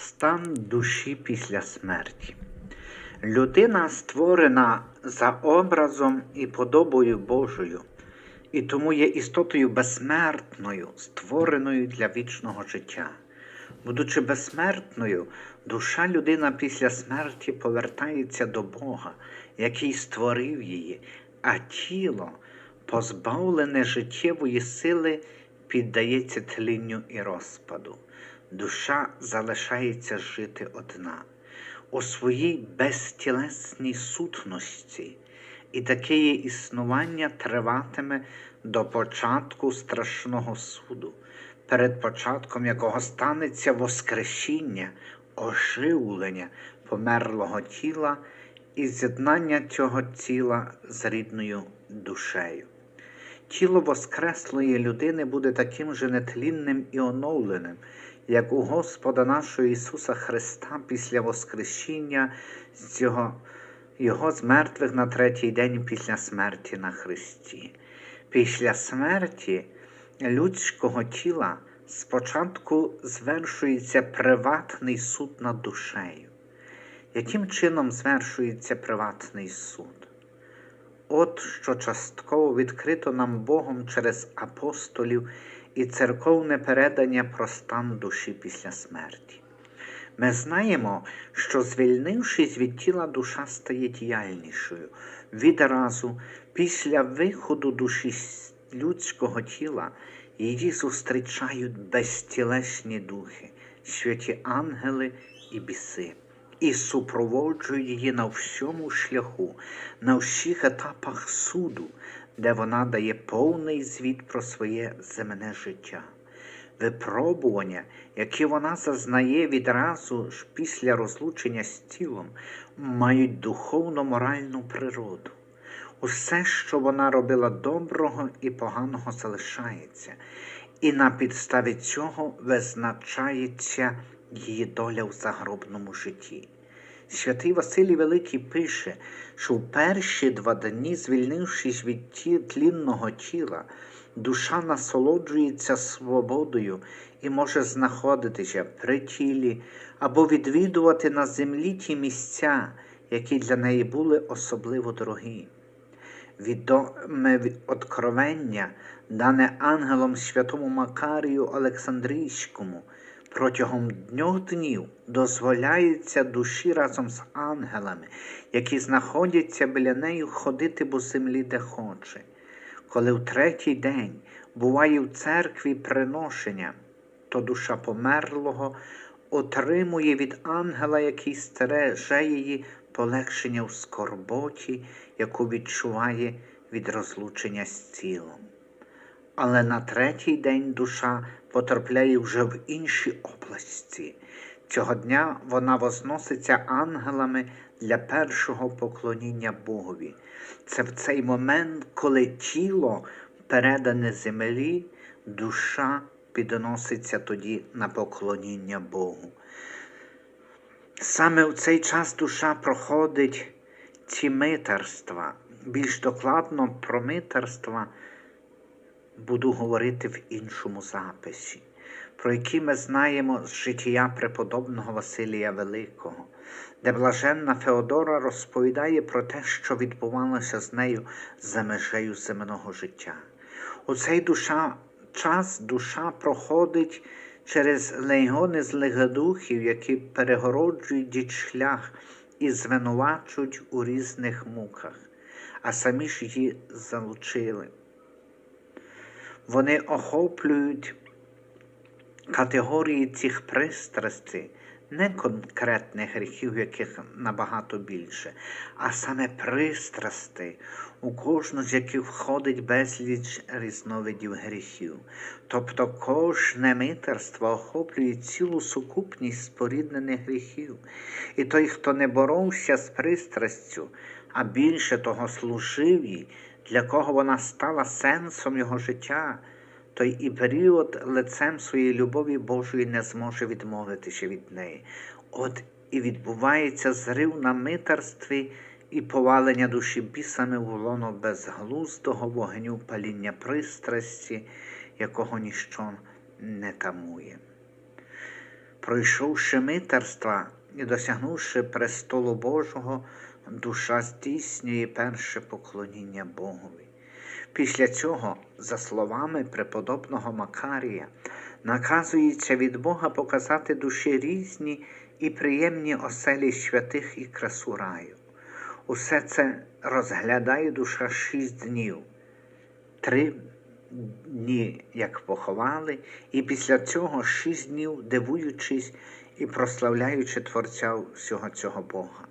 Стан душі після смерті. Людина створена за образом і подобою Божою, і тому є істотою безсмертною, створеною для вічного життя. Будучи безсмертною, душа людина після смерті повертається до Бога, який створив її, а тіло, позбавлене життєвої сили, піддається тлінню і розпаду. Душа залишається жити одна у своїй безтілесній сутності, і таке її існування триватиме до початку страшного суду, перед початком якого станеться воскресіння, оживлення померлого тіла і з'єднання цього тіла з рідною душею. Тіло воскреслої людини буде таким же нетлінним і оновленим, як у Господа нашого Ісуса Христа після Воскресіння Його, Його з мертвих на третій день після смерті на Христі. Після смерті людського тіла спочатку звершується приватний суд над душею. Яким чином звершується приватний суд? От що частково відкрито нам Богом через апостолів і церковне передання про стан душі після смерті. Ми знаємо, що звільнившись від тіла, душа стає діяльнішою. Відразу після виходу душі з людського тіла її зустрічають безтілесні духи, святі ангели і біси і супроводжує її на всьому шляху, на всіх етапах суду, де вона дає повний звіт про своє земне життя. Випробування, які вона зазнає відразу ж після розлучення з тілом, мають духовно-моральну природу. Усе, що вона робила доброго і поганого, залишається, і на підставі цього визначається її доля в загробному житті. Святий Василій Великий пише, що в перші два дні, звільнившись від тлінного тіла, душа насолоджується свободою і може знаходитися при тілі або відвідувати на землі ті місця, які для неї були особливо дорогі. Відоме откровення, дане ангелом святому Макарію Олександрійському – протягом дньох днів дозволяється душі разом з ангелами, які знаходяться біля неї, ходити по землі, де хоче. Коли в третій день буває в церкві приношення, то душа померлого отримує від ангела, який стереже її полегшення в скорботі, яку відчуває від розлучення з тілом. Але на третій день душа потрапляє вже в інші області. Цього дня вона возноситься ангелами для першого поклоніння Богові. Це в цей момент, коли тіло передане землі, душа підноситься тоді на поклоніння Богу. Саме в цей час душа проходить ці митарства. Більш докладно про митарства буду говорити в іншому записі, про які ми знаємо з життя преподобного Василія Великого, де блаженна Феодора розповідає про те, що відбувалося з нею за межею земного життя. У цей душа, час душа проходить через легони злих духів, які перегороджують дід шлях і звинувачують у різних муках, а самі ж її залучили. Вони охоплюють категорії цих пристрастей, не конкретних гріхів, яких набагато більше, а саме пристрасти, у кожну з яких входить безліч різновидів гріхів. Тобто кожне митерство охоплює цілу сукупність споріднених гріхів. І той, хто не боровся з пристрастю, а більше того служив їй, для кого вона стала сенсом його життя, той і період лицем своєї любові Божої не зможе відмовитися від неї. От і відбувається зрив на митарстві і повалення душі бісами в лоно безглуздого вогню паління пристрасті, якого ніщо не тамує. пройшовши митерства і досягнувши престолу Божого, душа здійснює перше поклоніння Богові. Після цього, за словами преподобного Макарія, наказується від Бога показати душі різні і приємні оселі святих і красу раю. Усе це розглядає душа шість днів, три дні, як поховали, і після цього шість днів дивуючись і прославляючи Творця всього цього Бога.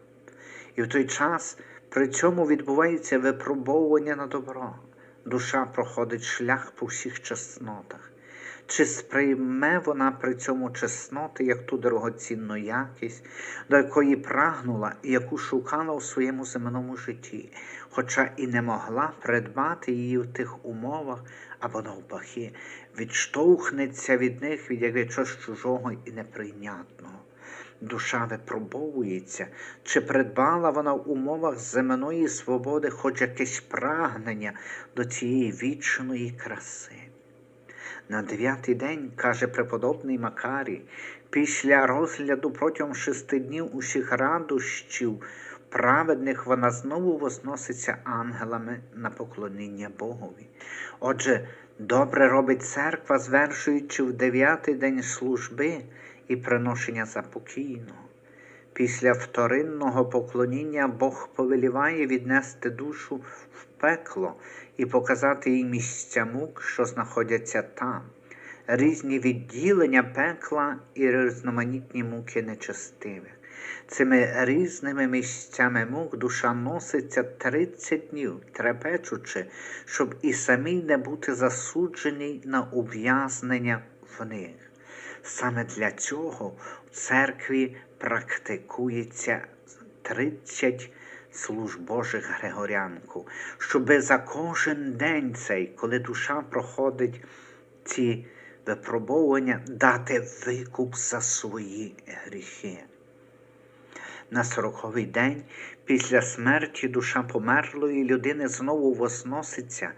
І в той час при цьому відбувається випробовування на добро. Душа проходить шлях по всіх чеснотах. Чи сприйме вона при цьому чесноти як ту дорогоцінну якість, до якої прагнула і яку шукала у своєму земному житті, хоча і не могла придбати її в тих умовах або навпаки, відштовхнеться від них від якогось чужого і неприйнятного. Душа випробовується, чи придбала вона в умовах земної свободи хоч якесь прагнення до цієї вічної краси. На дев'ятий день, каже преподобний Макарій, після розгляду протягом шести днів усіх радощів праведних вона знову возноситься ангелами на поклоніння Богові. Отже, добре робить церква, звершуючи в дев'ятий день служби і приношення запокійного. Після вторинного поклоніння Бог повеліває віднести душу в пекло і показати їй місця мук, що знаходяться там, різні відділення пекла і різноманітні муки нечестивих. Цими різними місцями мук душа носиться 30 днів, трепечучи, щоб і самій не бути засудженій на ув'язнення в них. Саме для цього в церкві практикується 30 служб Божих Григорянку, щоби за кожен день цей, коли душа проходить ці випробування, дати викуп за свої гріхи. На сороковий день після смерті душа померлої людини знову возноситься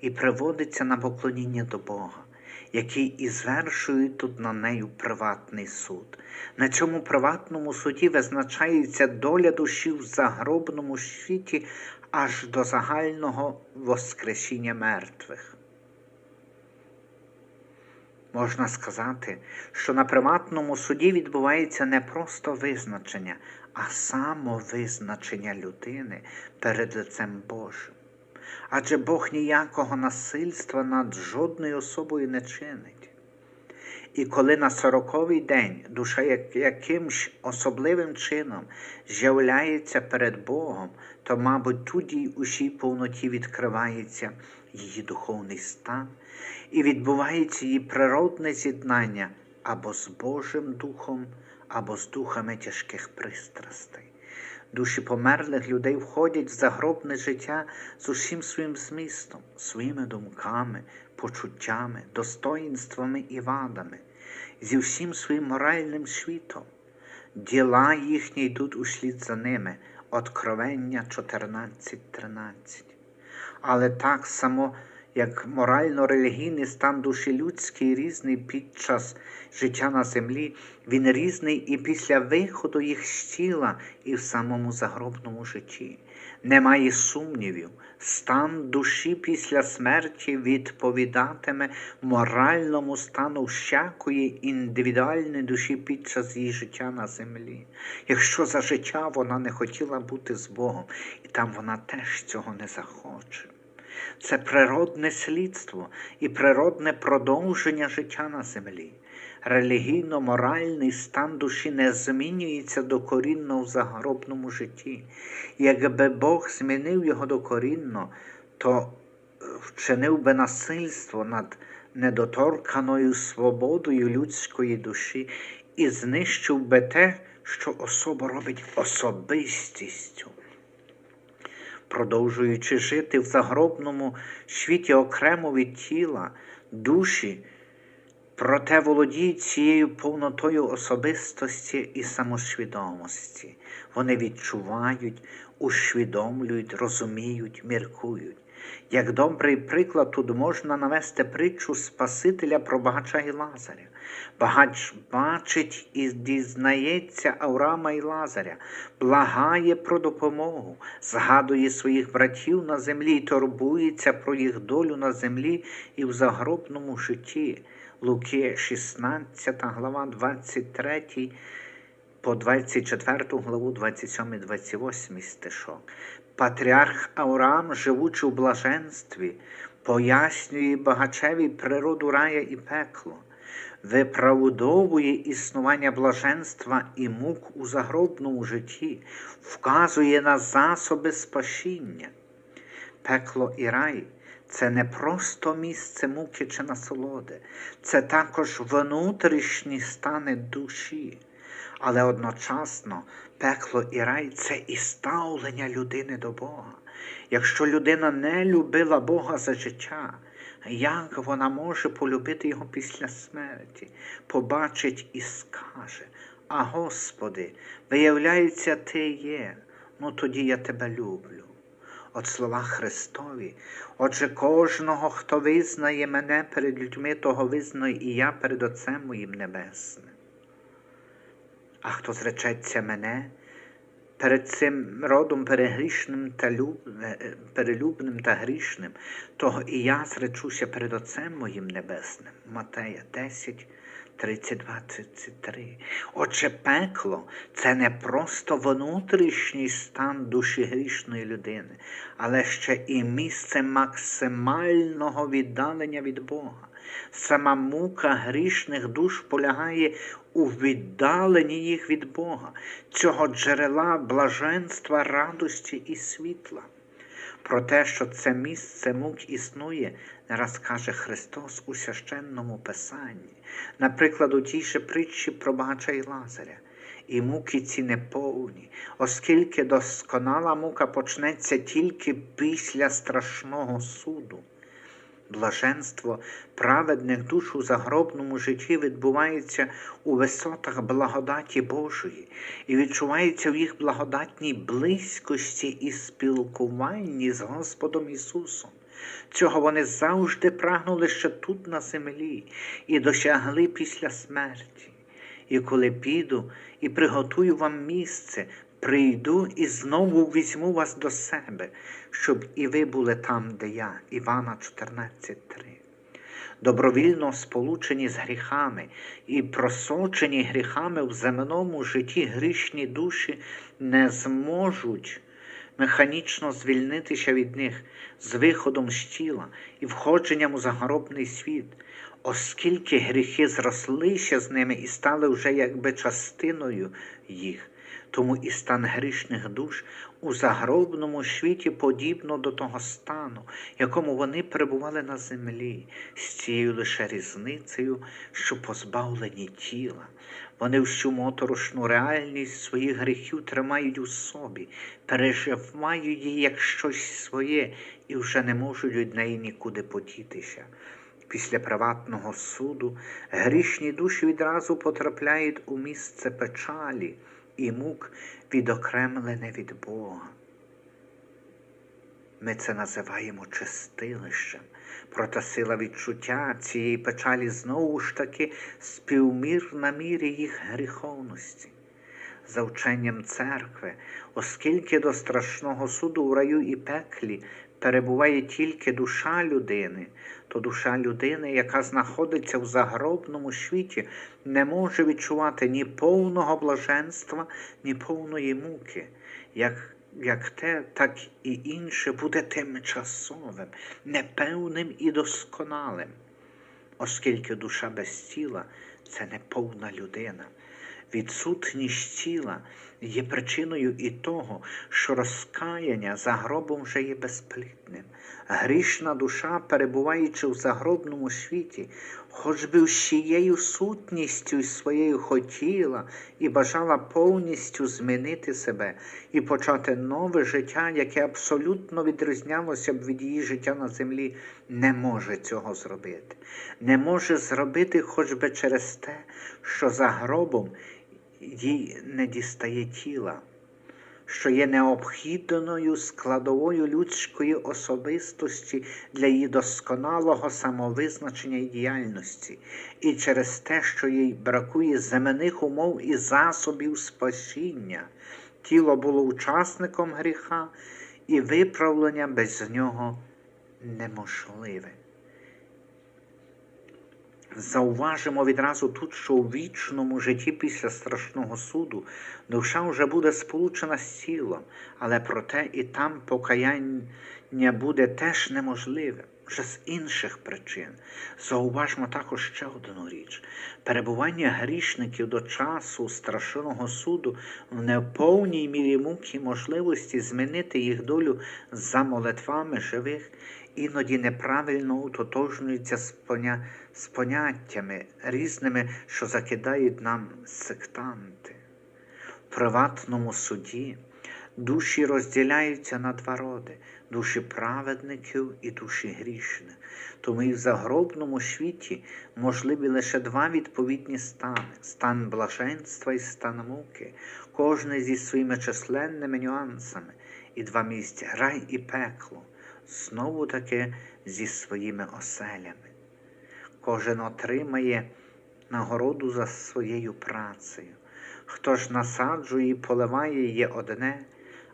і приводиться на поклоніння до Бога який і звершує тут на нею приватний суд. На цьому приватному суді визначається доля душі в загробному світі аж до загального воскресіння мертвих. Можна сказати, що на приватному суді відбувається не просто визначення, а самовизначення людини перед лицем Божим адже Бог ніякого насильства над жодною особою не чинить. І коли на сороковий день душа якимсь особливим чином з'являється перед Богом, то, мабуть, тоді усій повноті відкривається її духовний стан і відбувається її природне з'єднання або з Божим Духом, або з духами тяжких пристрастей. Душі померлих людей входять в загробне життя з усім своїм змістом, своїми думками, почуттями, достоїнствами і вадами, зі всім своїм моральним світом. Діла їхні йдуть услід за ними. Откровення 14.13. Але так само як морально-релігійний стан душі людський різний під час життя на землі, він різний і після виходу їх з тіла, і в самому загробному житті. Немає сумнівів, стан душі після смерті відповідатиме моральному стану всякої індивідуальної душі під час її життя на землі. Якщо за життя вона не хотіла бути з Богом, і там вона теж цього не захоче це природне слідство і природне продовження життя на землі. Релігійно-моральний стан душі не змінюється докорінно в загробному житті. Якби Бог змінив його докорінно, то вчинив би насильство над недоторканою свободою людської душі і знищив би те, що особа робить особистістю продовжуючи жити в загробному світі окремо від тіла, душі, проте володіють цією повнотою особистості і самосвідомості. Вони відчувають, усвідомлюють, розуміють, міркують. Як добрий приклад, тут можна навести притчу Спасителя про багача і Лазаря. Багач бачить і дізнається Авраама і Лазаря, благає про допомогу, згадує своїх братів на землі і турбується про їх долю на землі і в загробному житті. Луки 16 глава 23 по 24 главу 27-28 стишок. Патріарх Авраам, живучи в блаженстві, пояснює багачеві природу рая і пекло, виправдовує існування блаженства і мук у загробному житті, вказує на засоби спасіння. Пекло і рай це не просто місце муки чи насолоди, це також внутрішні стани душі. Але одночасно пекло і рай це і ставлення людини до Бога. Якщо людина не любила Бога за життя, як вона може полюбити Його після смерті, побачить і скаже, а Господи, виявляється, Ти є, ну тоді я тебе люблю. От слова Христові, отже, кожного, хто визнає мене перед людьми, того визнаю і я перед Отцем моїм Небесним. А хто зречеться мене перед цим родом перегрішним та люб... е, перелюбним та грішним, того і я зречуся перед Отцем моїм Небесним. Матея 10, 32, 33. Отже, пекло це не просто внутрішній стан душі грішної людини, але ще і місце максимального віддалення від Бога. Сама мука грішних душ полягає у віддаленні їх від Бога, цього джерела блаженства, радості і світла. Про те, що це місце мук існує, не раз каже Христос у священному Писанні, наприклад, у тій же притчі про багача і Лазаря. І муки ці неповні, оскільки досконала мука почнеться тільки після страшного суду. Блаженство праведних душ у загробному житті відбувається у висотах благодаті Божої і відчувається в їх благодатній близькості і спілкуванні з Господом Ісусом. Цього вони завжди прагнули ще тут на землі і досягли після смерті. І коли піду і приготую вам місце, прийду і знову візьму вас до себе, щоб і ви були там, де я. Івана 14.3. Добровільно сполучені з гріхами і просочені гріхами в земному житті грішні душі не зможуть механічно звільнитися від них з виходом з тіла і входженням у загробний світ, оскільки гріхи зрослися з ними і стали вже якби частиною їх. Тому і стан грішних душ у загробному світі подібно до того стану, якому вони перебували на землі, з цією лише різницею, що позбавлені тіла. Вони всю моторошну реальність своїх гріхів тримають у собі, переживають її як щось своє і вже не можуть від неї нікуди подітися. Після приватного суду грішні душі відразу потрапляють у місце печалі і мук відокремлене від Бога. Ми це називаємо чистилищем, проте сила відчуття цієї печалі знову ж таки співмірна мірі їх гріховності. За вченням церкви, оскільки до страшного суду в раю і пеклі перебуває тільки душа людини, то душа людини, яка знаходиться в загробному світі, не може відчувати ні повного блаженства, ні повної муки. Як як те, так і інше буде тимчасовим, непевним і досконалим, оскільки душа без тіла це неповна людина. Відсутність тіла є причиною і того, що розкаяння за гробом вже є безплітним. Грішна душа, перебуваючи в загробному світі, хоч би всією сутністю своєю хотіла і бажала повністю змінити себе і почати нове життя, яке абсолютно відрізнялося б від її життя на землі, не може цього зробити. Не може зробити хоч би через те, що за гробом їй не дістає тіла. що є необхідною складовою людської особистості для її досконалого самовизначення і діяльності, і через те, що їй бракує земних умов і засобів спасіння, тіло було учасником гріха, і виправлення без нього неможливе. Зауважимо відразу тут, що у вічному житті після страшного суду душа вже буде сполучена з тілом, але проте і там покаяння буде теж неможливе, вже з інших причин. Зауважмо також ще одну річ: перебування грішників до часу страшного суду в неповній мірі муки можливості змінити їх долю за молитвами живих іноді неправильно утотожнюються з, поня... з поняттями різними, що закидають нам сектанти. В приватному суді душі розділяються на два роди душі праведників і душі грішних. Тому і в загробному світі можливі лише два відповідні стани стан блаженства і стан муки, кожний зі своїми численними нюансами, і два місця рай і пекло знову таки зі своїми оселями. Кожен отримає нагороду за своєю працею. Хто ж насаджує і поливає є одне,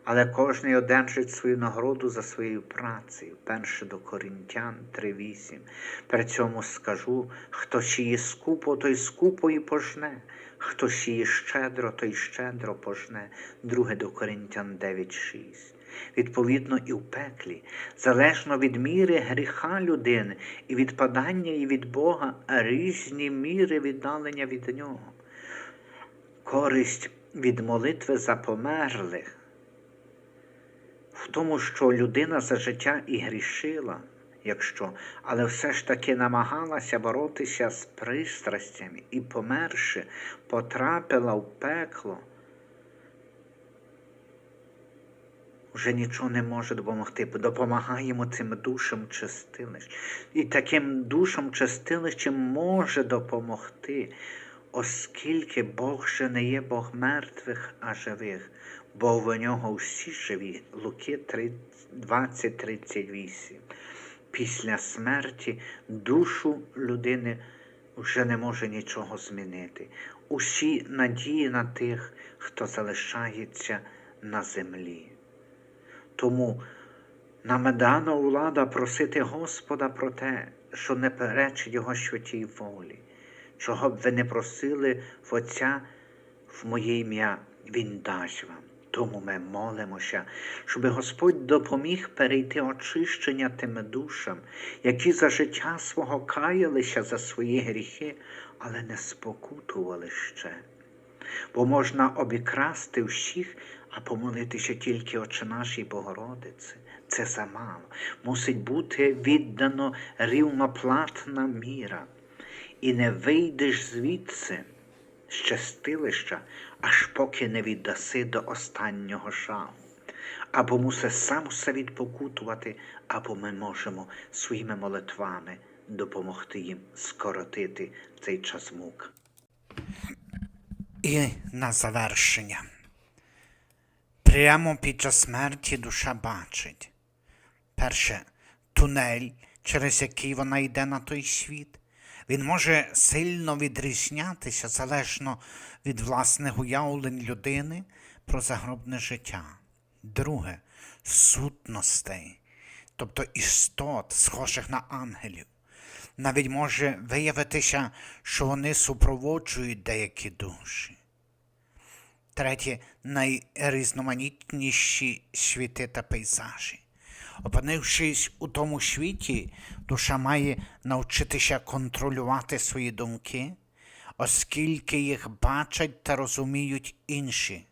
але кожний одержить свою нагороду за своєю працею. Перше до Коринтян 3.8. При цьому скажу, хто сіє скупо, той скупо і пожне, хто сіє щедро, той щедро пожне. Друге до Коринтян 9.6 відповідно і в пеклі, залежно від міри гріха людини і відпадання і від Бога різні міри віддалення від нього. Користь від молитви за померлих, в тому, що людина за життя і грішила, якщо, але все ж таки намагалася боротися з пристрастями і, померши, потрапила в пекло. Вже нічого не може допомогти, допомагаємо цим душам чистилищ. І таким душам чистилищем може допомогти, оскільки Бог же не є Бог мертвих, а живих, бо в нього всі живі. Луки 20:38. Після смерті душу людини вже не може нічого змінити. Усі надії на тих, хто залишається на землі. Тому нам дана влада просити Господа про те, що не перечить Його святій волі, чого б ви не просили в Отця в моє ім'я, Він дасть вам. Тому ми молимося, щоб Господь допоміг перейти очищення тим душам, які за життя свого каялися за свої гріхи, але не спокутували ще. Бо можна обікрасти всіх, а помолитися тільки Отче нашій Богородиці. Це замало. Мусить бути віддано рівноплатна міра. І не вийдеш звідси з чистилища, аж поки не віддаси до останнього шагу. Або мусе сам все відпокутувати, або ми можемо своїми молитвами допомогти їм скоротити цей час мук. І на завершення. Прямо під час смерті душа бачить. Перше, тунель, через який вона йде на той світ. Він може сильно відрізнятися залежно від власних уявлень людини про загробне життя. Друге сутностей, тобто істот, схожих на ангелів. Навіть може виявитися, що вони супроводжують деякі душі. Третє найрізноманітніші світи та пейзажі. Опинившись у тому світі, душа має навчитися контролювати свої думки, оскільки їх бачать та розуміють інші,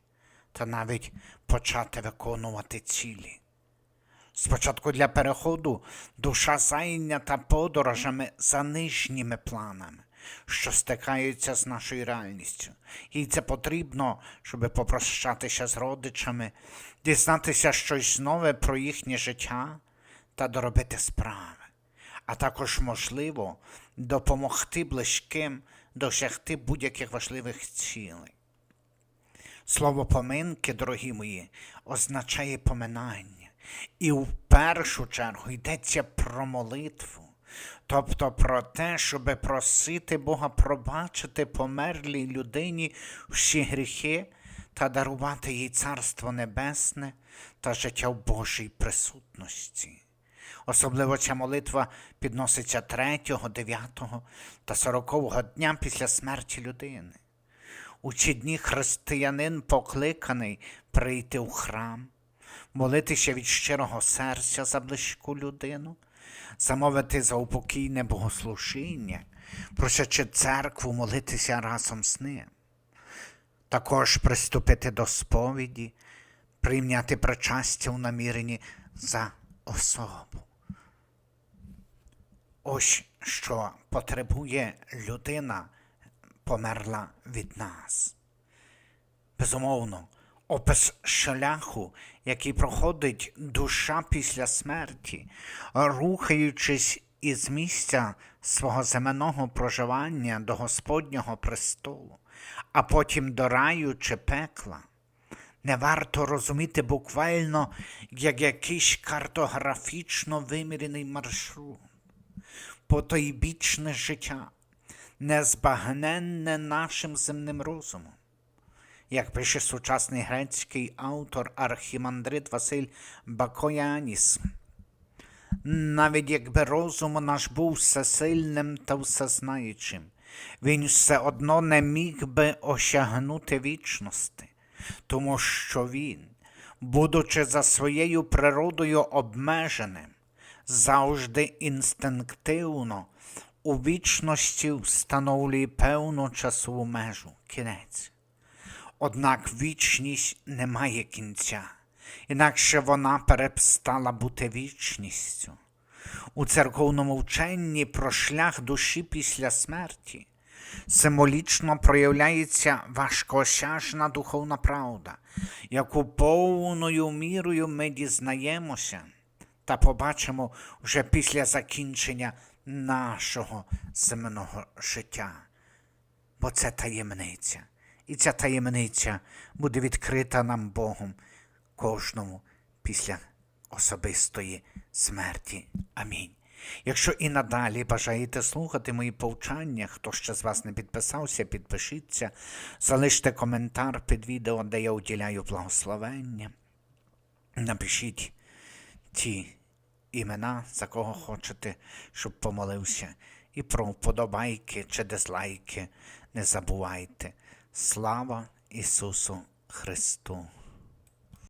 та навіть почати виконувати цілі. Спочатку для переходу душа зайнята подорожами за нижніми планами, що стикаються з нашою реальністю. Їй це потрібно, щоб попрощатися з родичами, дізнатися щось нове про їхнє життя та доробити справи, а також, можливо, допомогти близьким досягти будь-яких важливих цілей. Слово поминки, дорогі мої, означає поминання. І в першу чергу йдеться про молитву, тобто про те, щоб просити Бога пробачити померлій людині всі гріхи та дарувати їй Царство Небесне та життя в Божій присутності. Особливо ця молитва підноситься 3, 9 та 40 дня після смерті людини. У ці дні християнин покликаний прийти в храм, молитися від щирого серця за близьку людину, замовити за упокійне богослужіння, просячи церкву молитися разом з ним. Також приступити до сповіді, прийняти причастя у наміренні за особу. Ось що потребує людина, померла від нас. Безумовно, опис шляху, який проходить душа після смерті, рухаючись із місця свого земного проживання до Господнього престолу, а потім до раю чи пекла. Не варто розуміти буквально як якийсь картографічно вимірений маршрут, потойбічне життя, незбагненне нашим земним розумом. Як пише сучасний грецький автор Архімандрит Василь Бакояніс, навіть якби розум наш був всесильним та всезнаючим, він все одно не міг би осягнути вічності, тому що він, будучи за своєю природою обмеженим, завжди інстинктивно у вічності встановлює певну часову межу, кінець. Однак вічність не має кінця, інакше вона перестала бути вічністю. У церковному вченні про шлях душі після смерті символічно проявляється важкосяжна духовна правда, яку повною мірою ми дізнаємося та побачимо вже після закінчення нашого земного життя. Бо це таємниця. І ця таємниця буде відкрита нам Богом кожному після особистої смерті. Амінь. Якщо і надалі бажаєте слухати мої повчання, хто ще з вас не підписався, підпишіться, залиште коментар під відео, де я уділяю благословення. Напишіть ті імена, за кого хочете, щоб помолився. І про вподобайки чи дизлайки не забувайте. Слава Ісусу Христу!